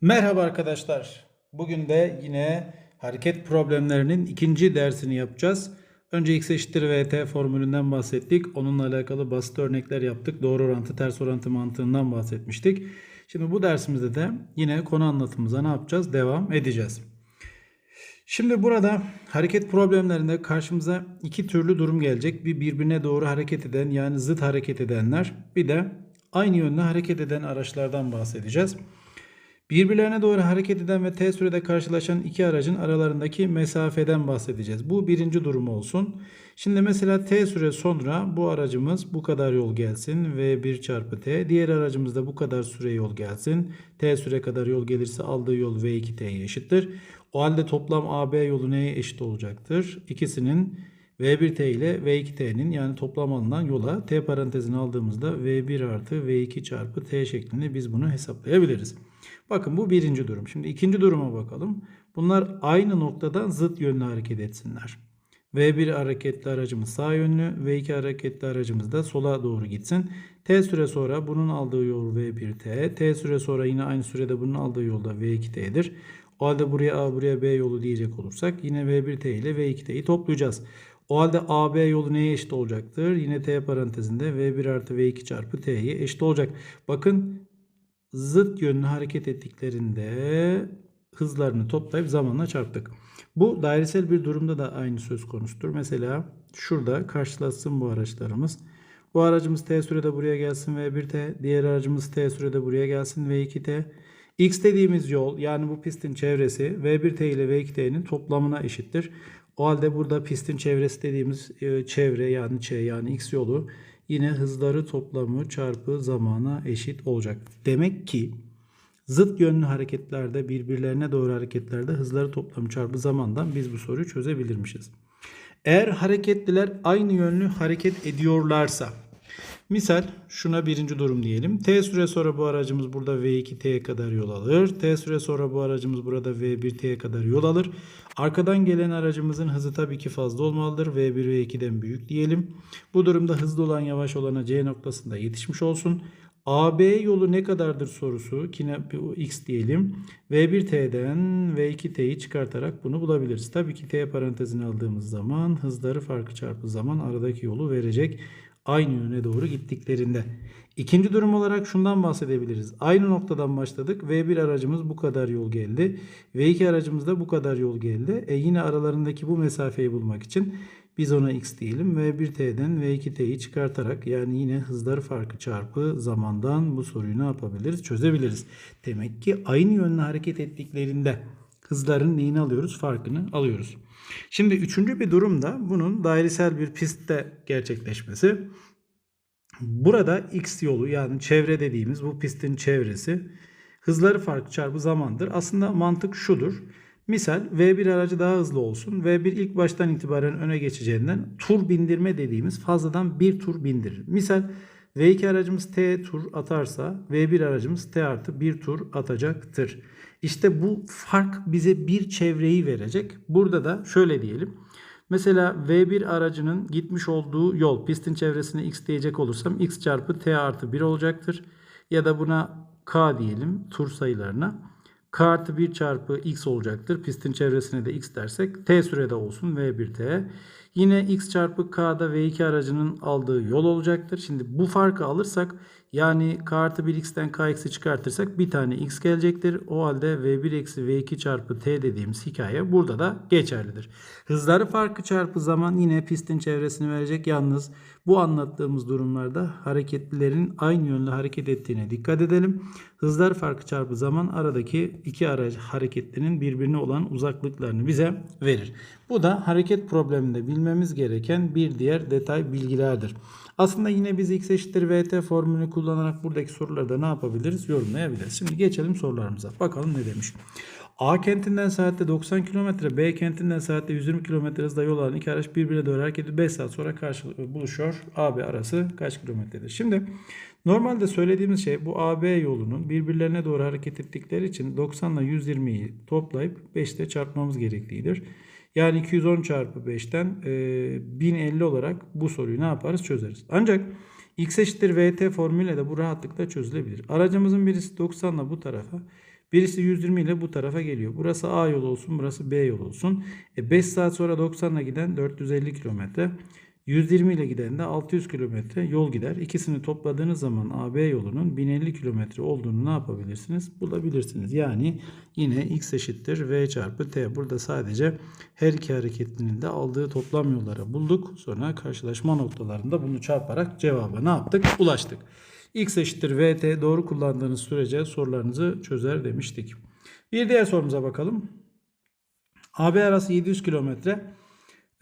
Merhaba arkadaşlar. Bugün de yine hareket problemlerinin ikinci dersini yapacağız. Önce x eşittir vt formülünden bahsettik. Onunla alakalı basit örnekler yaptık. Doğru orantı, ters orantı mantığından bahsetmiştik. Şimdi bu dersimizde de yine konu anlatımıza ne yapacağız? Devam edeceğiz. Şimdi burada hareket problemlerinde karşımıza iki türlü durum gelecek. Bir birbirine doğru hareket eden yani zıt hareket edenler. Bir de aynı yönde hareket eden araçlardan bahsedeceğiz. Birbirlerine doğru hareket eden ve t sürede karşılaşan iki aracın aralarındaki mesafeden bahsedeceğiz. Bu birinci durum olsun. Şimdi mesela t süre sonra bu aracımız bu kadar yol gelsin v1 çarpı t. Diğer aracımız da bu kadar süre yol gelsin. t süre kadar yol gelirse aldığı yol v2t'ye eşittir. O halde toplam AB yolu neye eşit olacaktır? İkisinin V1T ile V2T'nin yani toplam alınan yola T parantezini aldığımızda V1 artı V2 çarpı T şeklinde biz bunu hesaplayabiliriz. Bakın bu birinci durum. Şimdi ikinci duruma bakalım. Bunlar aynı noktadan zıt yönlü hareket etsinler. V1 hareketli aracımız sağ yönlü, V2 hareketli aracımız da sola doğru gitsin. T süre sonra bunun aldığı yol V1T, T süre sonra yine aynı sürede bunun aldığı yol da V2T'dir. O halde buraya A buraya B yolu diyecek olursak yine V1T ile V2T'yi toplayacağız. O halde AB yolu neye eşit olacaktır? Yine T parantezinde V1 artı V2 çarpı T'ye eşit olacak. Bakın zıt yönlü hareket ettiklerinde hızlarını toplayıp zamanla çarptık. Bu dairesel bir durumda da aynı söz konusudur. Mesela şurada karşılaşsın bu araçlarımız. Bu aracımız t sürede buraya gelsin v1t. Diğer aracımız t sürede buraya gelsin v2t. X dediğimiz yol yani bu pistin çevresi v1t ile v2t'nin toplamına eşittir. O halde burada pistin çevresi dediğimiz e, çevre yani ç yani x yolu yine hızları toplamı çarpı zamana eşit olacak. Demek ki zıt yönlü hareketlerde birbirlerine doğru hareketlerde hızları toplamı çarpı zamandan biz bu soruyu çözebilirmişiz. Eğer hareketliler aynı yönlü hareket ediyorlarsa Misal şuna birinci durum diyelim. T süre sonra bu aracımız burada V2T'ye kadar yol alır. T süre sonra bu aracımız burada V1T'ye kadar yol alır. Arkadan gelen aracımızın hızı tabii ki fazla olmalıdır. V1 V2'den büyük diyelim. Bu durumda hızlı olan yavaş olana C noktasında yetişmiş olsun. AB yolu ne kadardır sorusu x diyelim. V1T'den V2T'yi çıkartarak bunu bulabiliriz. Tabii ki T parantezini aldığımız zaman hızları farkı çarpı zaman aradaki yolu verecek aynı yöne doğru gittiklerinde. İkinci durum olarak şundan bahsedebiliriz. Aynı noktadan başladık. V1 aracımız bu kadar yol geldi. V2 aracımız da bu kadar yol geldi. E yine aralarındaki bu mesafeyi bulmak için biz ona x diyelim. V1t'den V2t'yi çıkartarak yani yine hızları farkı çarpı zamandan bu soruyu ne yapabiliriz? Çözebiliriz. Demek ki aynı yönle hareket ettiklerinde hızların neyini alıyoruz? Farkını alıyoruz. Şimdi üçüncü bir durumda bunun dairesel bir pistte gerçekleşmesi. Burada x yolu yani çevre dediğimiz bu pistin çevresi hızları farkı çarpı zamandır. Aslında mantık şudur. Misal V1 aracı daha hızlı olsun. V1 ilk baştan itibaren öne geçeceğinden tur bindirme dediğimiz fazladan bir tur bindirir. Misal V2 aracımız T tur atarsa V1 aracımız T artı bir tur atacaktır. İşte bu fark bize bir çevreyi verecek. Burada da şöyle diyelim. Mesela V1 aracının gitmiş olduğu yol pistin çevresine x diyecek olursam x çarpı t artı 1 olacaktır. Ya da buna k diyelim tur sayılarına. K artı 1 çarpı x olacaktır. Pistin çevresine de x dersek t sürede olsun v1t. Yine x çarpı k'da v2 aracının aldığı yol olacaktır. Şimdi bu farkı alırsak yani k artı 1x'ten kx'i çıkartırsak bir tane x gelecektir. O halde v1 eksi v2 çarpı t dediğimiz hikaye burada da geçerlidir. Hızları farkı çarpı zaman yine pistin çevresini verecek. Yalnız bu anlattığımız durumlarda hareketlilerin aynı yönde hareket ettiğine dikkat edelim. Hızlar farkı çarpı zaman aradaki iki araç hareketlinin birbirine olan uzaklıklarını bize verir. Bu da hareket probleminde bilmemiz gereken bir diğer detay bilgilerdir. Aslında yine biz x eşittir vt formülünü kullanarak buradaki sorularda ne yapabiliriz? Yorumlayabiliriz. Şimdi geçelim sorularımıza. Bakalım ne demiş. A kentinden saatte 90 km, B kentinden saatte 120 km hızla yol alan iki araç birbirine doğru hareket ediyor. 5 saat sonra karşı buluşuyor. AB arası kaç kilometredir? Şimdi normalde söylediğimiz şey bu AB yolunun birbirlerine doğru hareket ettikleri için 90 ile 120'yi toplayıp 5 ile çarpmamız gereklidir. Yani 210 çarpı 5'ten e, 1050 olarak bu soruyu ne yaparız çözeriz. Ancak x eşittir vt formülüyle de bu rahatlıkla çözülebilir. Aracımızın birisi 90 ile bu tarafa Birisi 120 ile bu tarafa geliyor. Burası A yolu olsun, burası B yolu olsun. E 5 saat sonra 90 ile giden 450 kilometre. 120 ile giden de 600 kilometre yol gider. İkisini topladığınız zaman AB yolunun 1050 kilometre olduğunu ne yapabilirsiniz? Bulabilirsiniz. Yani yine x eşittir v çarpı t. Burada sadece her iki hareketlinin de aldığı toplam yolları bulduk. Sonra karşılaşma noktalarında bunu çarparak cevaba ne yaptık? Ulaştık. x eşittir vt doğru kullandığınız sürece sorularınızı çözer demiştik. Bir diğer sorumuza bakalım. AB arası 700 kilometre.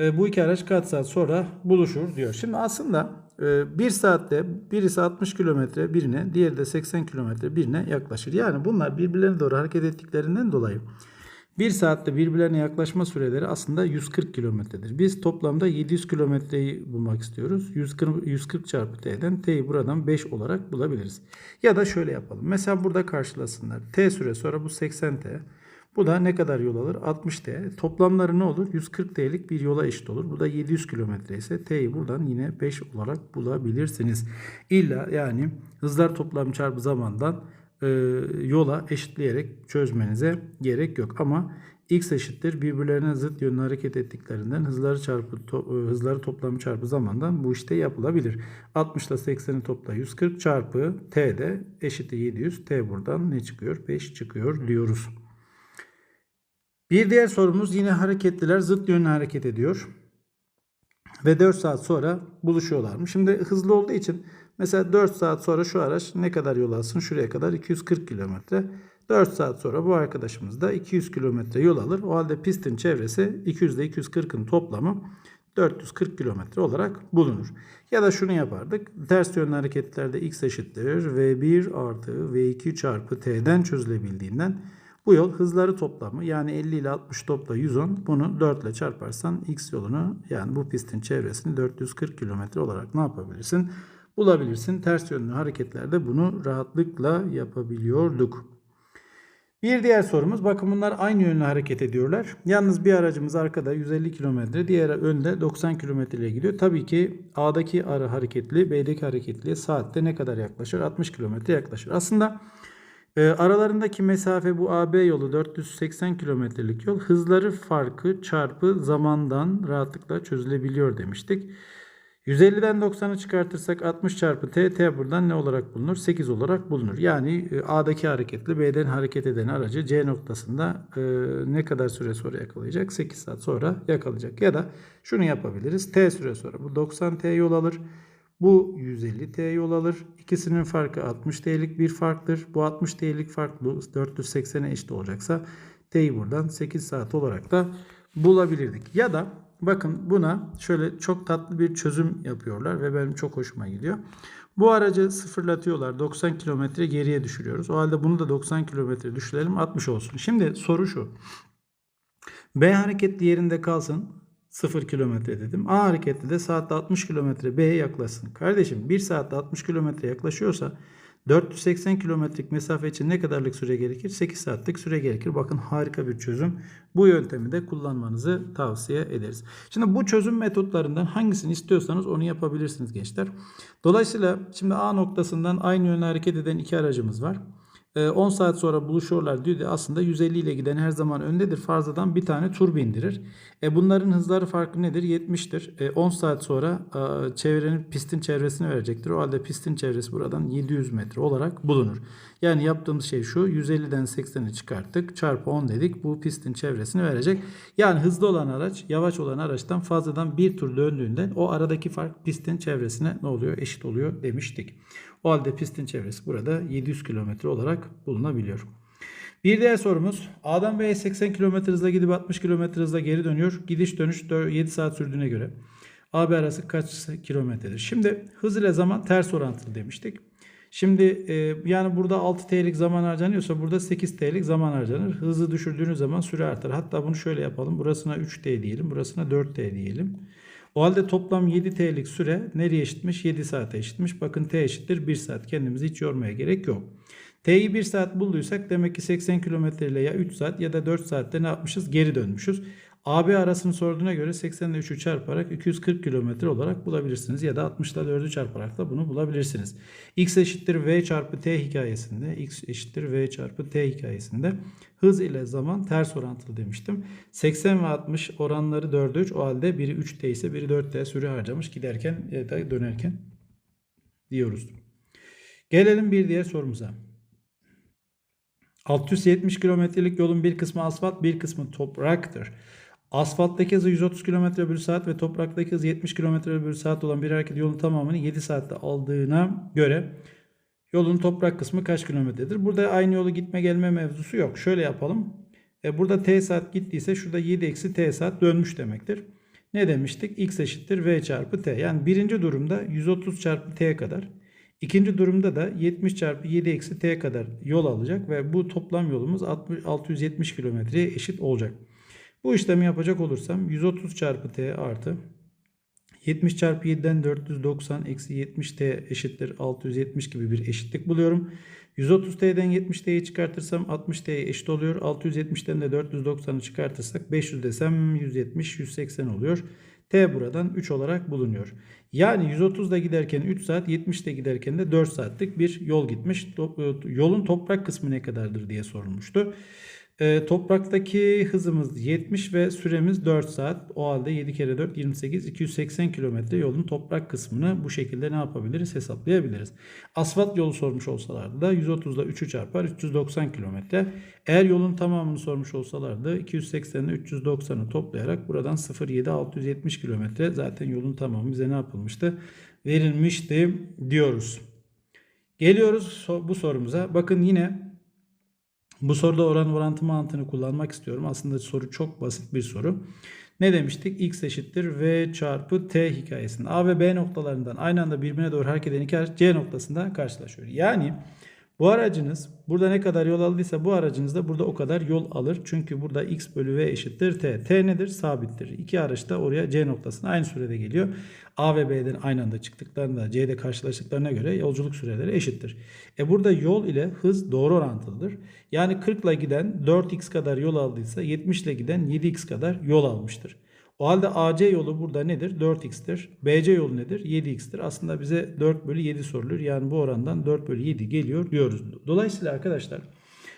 E, bu iki araç kaç saat sonra buluşur diyor. Şimdi aslında e, bir saatte birisi 60 kilometre birine, diğeri de 80 kilometre birine yaklaşır. Yani bunlar birbirlerine doğru hareket ettiklerinden dolayı bir saatte birbirlerine yaklaşma süreleri aslında 140 kilometredir. Biz toplamda 700 kilometreyi bulmak istiyoruz. 140, 140 çarpı t'den t'yi buradan 5 olarak bulabiliriz. Ya da şöyle yapalım. Mesela burada karşılasınlar. T süre sonra bu 80 t. Bu da ne kadar yol alır? 60 t. Toplamları ne olur? 140 t'lik bir yola eşit olur. Bu da 700 kilometre ise t'yi buradan yine 5 olarak bulabilirsiniz. İlla yani hızlar toplam çarpı zamandan e, yola eşitleyerek çözmenize gerek yok. Ama x eşittir birbirlerine zıt yönlü hareket ettiklerinden hızları çarpı to, e, hızları toplamı çarpı zamandan bu işte yapılabilir. 60 ile 80'i topla 140 çarpı t de eşittir 700. t buradan ne çıkıyor? 5 çıkıyor diyoruz. Bir diğer sorumuz yine hareketliler zıt yönlü hareket ediyor. Ve 4 saat sonra buluşuyorlarmış. Şimdi hızlı olduğu için mesela 4 saat sonra şu araç ne kadar yol alsın? Şuraya kadar 240 kilometre. 4 saat sonra bu arkadaşımız da 200 kilometre yol alır. O halde pistin çevresi 200 ile 240'ın toplamı 440 kilometre olarak bulunur. Ya da şunu yapardık. Ters yönlü hareketlerde x eşittir v1 artı v2 çarpı t'den çözülebildiğinden bu yol hızları toplamı yani 50 ile 60 topla 110 bunu 4 ile çarparsan x yolunu yani bu pistin çevresini 440 kilometre olarak ne yapabilirsin? Bulabilirsin. Ters yönlü hareketlerde bunu rahatlıkla yapabiliyorduk. Bir diğer sorumuz bakın bunlar aynı yönlü hareket ediyorlar. Yalnız bir aracımız arkada 150 kilometre diğer önde 90 kilometre ile gidiyor. Tabii ki A'daki arı hareketli B'deki hareketli saatte ne kadar yaklaşır? 60 kilometre yaklaşır. Aslında e, aralarındaki mesafe bu AB yolu 480 kilometrelik yol. Hızları farkı çarpı zamandan rahatlıkla çözülebiliyor demiştik. 150'den 90'ı çıkartırsak 60 çarpı t, t buradan ne olarak bulunur? 8 olarak bulunur. Yani e, A'daki hareketli B'den hareket eden aracı C noktasında e, ne kadar süre sonra yakalayacak? 8 saat sonra yakalayacak. Ya da şunu yapabiliriz. T süre sonra bu 90 t yol alır. Bu 150 t yol alır. İkisinin farkı 60 t'lik bir farktır. Bu 60 t'lik fark bu 480'e eşit olacaksa t'yi buradan 8 saat olarak da bulabilirdik. Ya da bakın buna şöyle çok tatlı bir çözüm yapıyorlar ve benim çok hoşuma gidiyor. Bu aracı sıfırlatıyorlar. 90 kilometre geriye düşürüyoruz. O halde bunu da 90 kilometre düşürelim 60 olsun. Şimdi soru şu. B hareketli yerinde kalsın. 0 kilometre dedim. A hareketli de saatte 60 kilometre B'ye yaklaşsın. Kardeşim 1 saatte 60 kilometre yaklaşıyorsa 480 kilometrelik mesafe için ne kadarlık süre gerekir? 8 saatlik süre gerekir. Bakın harika bir çözüm. Bu yöntemi de kullanmanızı tavsiye ederiz. Şimdi bu çözüm metotlarından hangisini istiyorsanız onu yapabilirsiniz gençler. Dolayısıyla şimdi A noktasından aynı yönde hareket eden iki aracımız var. 10 saat sonra buluşuyorlar diyor da aslında 150 ile giden her zaman öndedir. Fazladan bir tane tur bindirir. E bunların hızları farkı nedir? 70'tir. E 10 saat sonra e, çevrenin pistin çevresini verecektir. O halde pistin çevresi buradan 700 metre olarak bulunur. Yani yaptığımız şey şu 150'den 80'i çıkarttık. Çarpı 10 dedik. Bu pistin çevresini verecek. Yani hızlı olan araç yavaş olan araçtan fazladan bir tur döndüğünden o aradaki fark pistin çevresine ne oluyor? Eşit oluyor demiştik. O halde pistin çevresi burada 700 km olarak bulunabiliyor. Bir diğer sorumuz. A'dan B'ye 80 km hızla gidip 60 km hızla geri dönüyor. Gidiş dönüş 7 saat sürdüğüne göre AB arası kaç kilometredir? Şimdi hız ile zaman ters orantılı demiştik. Şimdi e, yani burada 6 T'lik zaman harcanıyorsa burada 8 T'lik zaman harcanır. Hızı düşürdüğünüz zaman süre artar. Hatta bunu şöyle yapalım. Burasına 3 T diyelim. Burasına 4 T diyelim. O halde toplam 7 T'lik süre nereye eşitmiş? 7 saate eşitmiş. Bakın T eşittir 1 saat. Kendimizi hiç yormaya gerek yok. T'yi 1 saat bulduysak demek ki 80 kilometre ile ya 3 saat ya da 4 saatte ne yapmışız? Geri dönmüşüz. AB arasını sorduğuna göre 80 ile 3'ü çarparak 240 kilometre olarak bulabilirsiniz. Ya da 60 ile 4'ü çarparak da bunu bulabilirsiniz. X eşittir V çarpı T hikayesinde, X eşittir V çarpı T hikayesinde hız ile zaman ters orantılı demiştim. 80 ve 60 oranları 4'e 3. O halde biri 3T ise biri 4T süre harcamış giderken ya da dönerken diyoruz. Gelelim bir diğer sorumuza. 670 kilometrelik yolun bir kısmı asfalt, bir kısmı topraktır. Asfalttaki hızı 130 km bölü saat ve topraktaki hızı 70 km bölü saat olan bir hareket yolun tamamını 7 saatte aldığına göre yolun toprak kısmı kaç kilometredir? Burada aynı yolu gitme gelme mevzusu yok. Şöyle yapalım. E burada t saat gittiyse şurada 7 eksi t saat dönmüş demektir. Ne demiştik? x eşittir v çarpı t. Yani birinci durumda 130 çarpı t kadar. İkinci durumda da 70 çarpı 7 eksi t kadar yol alacak ve bu toplam yolumuz 60, 670 kilometreye eşit olacak. Bu işlemi yapacak olursam 130 çarpı t artı 70 çarpı 7'den 490 eksi 70 t eşittir 670 gibi bir eşitlik buluyorum. 130 t'den 70 t'yi çıkartırsam 60 t'ye eşit oluyor. 670'ten de 490'ı çıkartırsak 500 desem 170 180 oluyor. T buradan 3 olarak bulunuyor. Yani 130'da giderken 3 saat, 70'de giderken de 4 saatlik bir yol gitmiş. To- Yolun toprak kısmı ne kadardır diye sorulmuştu. E, topraktaki hızımız 70 ve süremiz 4 saat. O halde 7 kere 4 28 280 kilometre yolun toprak kısmını bu şekilde ne yapabiliriz hesaplayabiliriz. Asfalt yolu sormuş olsalardı da 130 ile 3'ü çarpar 390 kilometre. Eğer yolun tamamını sormuş olsalardı 280 ile 390'ı toplayarak buradan 0,7 670 kilometre zaten yolun tamamı bize ne yapılmıştı? Verilmişti diyoruz. Geliyoruz bu sorumuza. Bakın yine bu soruda oran orantı mantığını kullanmak istiyorum. Aslında soru çok basit bir soru. Ne demiştik? X eşittir V çarpı T hikayesinde. A ve B noktalarından aynı anda birbirine doğru hareket eden iki C noktasında karşılaşıyor. Yani bu aracınız burada ne kadar yol aldıysa bu aracınız da burada o kadar yol alır. Çünkü burada X bölü V eşittir T. T nedir? Sabittir. İki araç da oraya C noktasına aynı sürede geliyor. A ve B'den aynı anda çıktıklarında C'de karşılaştıklarına göre yolculuk süreleri eşittir. E burada yol ile hız doğru orantılıdır. Yani 40 ile giden 4x kadar yol aldıysa 70 ile giden 7x kadar yol almıştır. O halde AC yolu burada nedir? 4x'tir. BC yolu nedir? 7x'tir. Aslında bize 4 bölü 7 sorulur. Yani bu orandan 4 bölü 7 geliyor diyoruz. Dolayısıyla arkadaşlar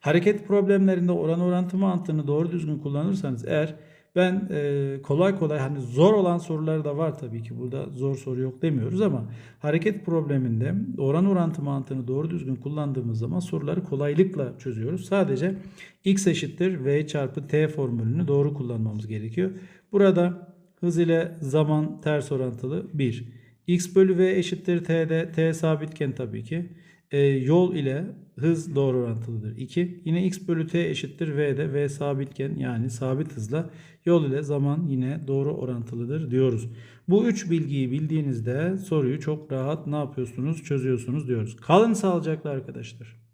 hareket problemlerinde oran orantı mantığını doğru düzgün kullanırsanız eğer ben e, kolay kolay hani zor olan sorular da var tabii ki burada zor soru yok demiyoruz ama hareket probleminde oran orantı mantığını doğru düzgün kullandığımız zaman soruları kolaylıkla çözüyoruz. Sadece x eşittir v çarpı t formülünü doğru kullanmamız gerekiyor. Burada hız ile zaman ters orantılı 1. x bölü v eşittir t'de t sabitken tabii ki e, yol ile hız doğru orantılıdır. 2. Yine x bölü t eşittir v'de v sabitken yani sabit hızla yol ile zaman yine doğru orantılıdır diyoruz. Bu üç bilgiyi bildiğinizde soruyu çok rahat ne yapıyorsunuz çözüyorsunuz diyoruz. Kalın sağlıcakla arkadaşlar.